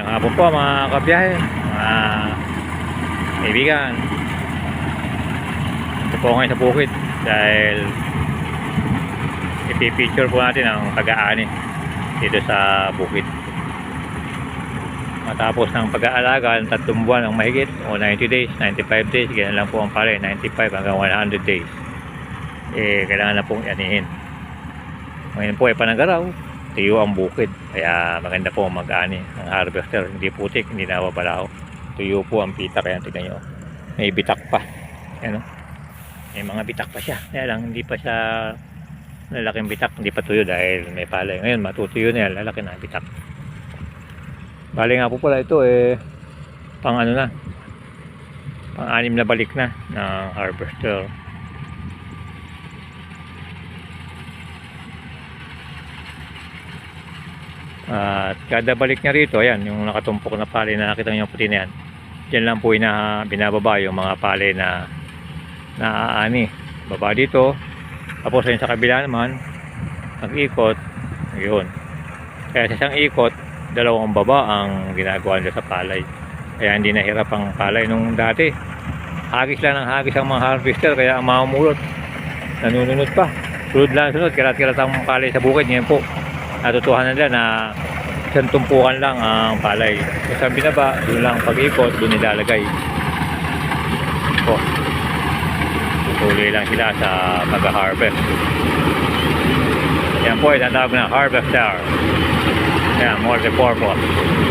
Ang hapon po mga kabiyahe, mga kaibigan. Ito po ngayon sa bukid dahil ipipicture po natin ang pag-aani dito sa bukid. Matapos ng pag-aalaga ng tatlong buwan ang mahigit o 90 days, 95 days, ganyan lang po ang pare, 95 hanggang 100 days. Eh, kailangan na pong anihin. Ngayon po ay panagaraw, tiyo ang bukid. Kaya maganda po mag-ani ang harvester. Hindi putik, hindi nawabalaho. Tuyo po ang pitak. Kaya tignan nyo. May bitak pa. Ano? May mga bitak pa siya. Kaya lang hindi pa siya lalaking bitak. Hindi pa tuyo dahil may palay. Ngayon matutuyo na yan. Lalaki na bitak. Bali nga po pala ito eh pang ano na pang anim na balik na ng harvester. At kada balik niya rito, ayan, yung nakatumpok na pali na nakita niyo puti na yan. Diyan lang po ina, binababa yung mga pali na naaani. Baba dito. Tapos sa kabila naman, ang ikot, yun. Kaya sa isang ikot, dalawang baba ang ginagawa nila sa palay. Kaya hindi nahirap ang palay nung dati. Hagis lang ng hagis ang mga harvester, kaya ang mamulot. Nanununod pa. Sunod lang sunod, kirat-kirat ang palay sa bukid. Ngayon po, natutuhan nila na isang tumpukan lang ang palay. Saan binaba, doon lang pag-ikot, doon nilalagay. Po. Tuloy lang sila sa pag-harvest. Yan po, itatawag na harvester. Yan, multi-purpose.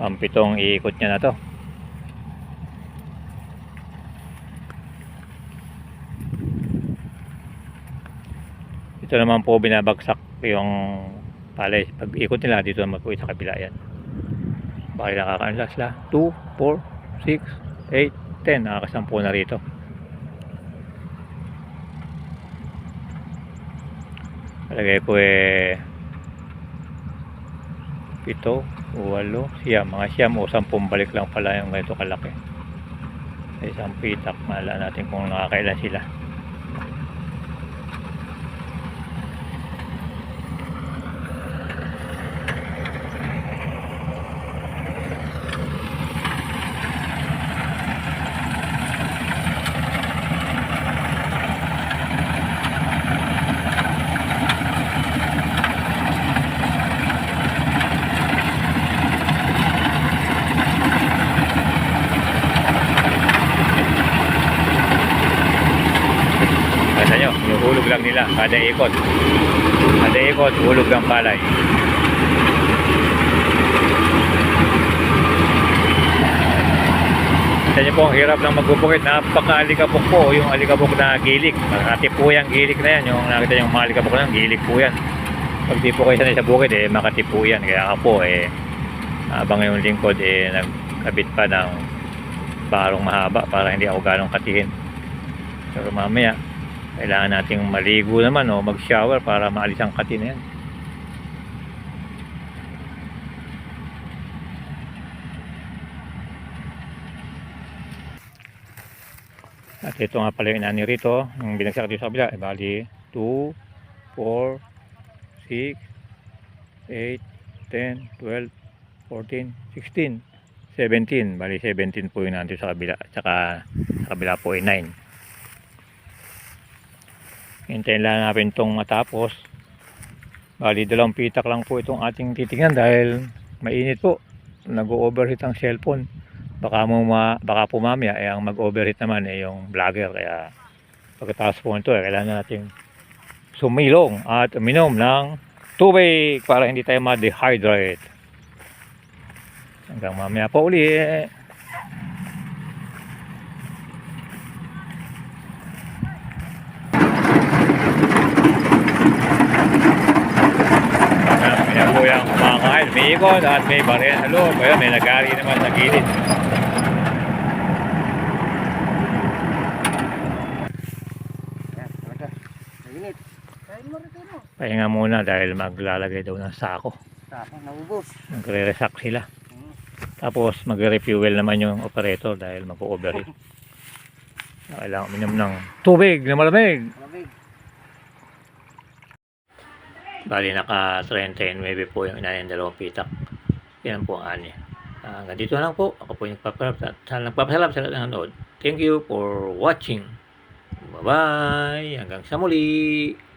Ang pitong iikot niya na to. Ito naman po binabagsak yung palay. Pag ikot nila, dito naman po sa kabila yan. Bakit nakakaanla sila? 2, 4, 6, 8, 10. Nakakasampu na rito. Palagay ko eh pito, walo, siyam. Mga siyam o sampung balik lang pala yung ganito kalaki. Sa isang pitak, mahala natin kung nakakailan sila. Kaya nyo, yung hulog lang nila, kada ikot. Kada ikot, hulog ng palay. Kaya nyo po, hirap ng magbubukit. Napaka-alikabok po, yung alikabok na gilik. Makati po yung gilik na yan. Yung nakita yung mga alikabok na yan, gilik po yan. Pag di po kayo sanay sa bukid, eh, makati po yan. Kaya ako eh, habang yung lingkod, eh, nagkabit pa ng barong mahaba para hindi ako ganong katihin. Pero mamaya, kailangan nating maligo naman o mag-shower para maalis ang kati na yan. At ito nga pala yung inani rito, yung binagsak dito sa kabila, eh, bali 2, 4, 6, 8, 10, 12, 14, 16, 17. Bali 17 po yung nandito sa kabila. At saka sa kabila po ay 9. Hintayin lang natin itong matapos. Bali, dalawang pitak lang po itong ating titingnan dahil mainit po. Nag-overheat ang cellphone. Baka, mo ma, baka po mamaya eh, ang mag-overheat naman eh, yung vlogger. Kaya pagkatapos po nito, eh, kailangan natin sumilong at uminom ng tubig para hindi tayo ma-dehydrate. Hanggang mamaya po uli. Mga mga idol, may ikot at may baril sa loob. Ayun, may nagari naman sa gilid. Pahinga muna dahil maglalagay daw ng sako. Saka, naubos. Magre-resack sila. Hmm. Tapos magre-refuel naman yung operator dahil mag-overheat. Kailangan uminom ng tubig na malamig. Malamig. Bali naka 39 po yung inanin dalawang pitak. Yan po ang ani. Ah, hanggang dito lang po. Ako po yung nagpapasalamat sa lahat ng nanood. Thank you for watching. Bye-bye. Hanggang sa muli.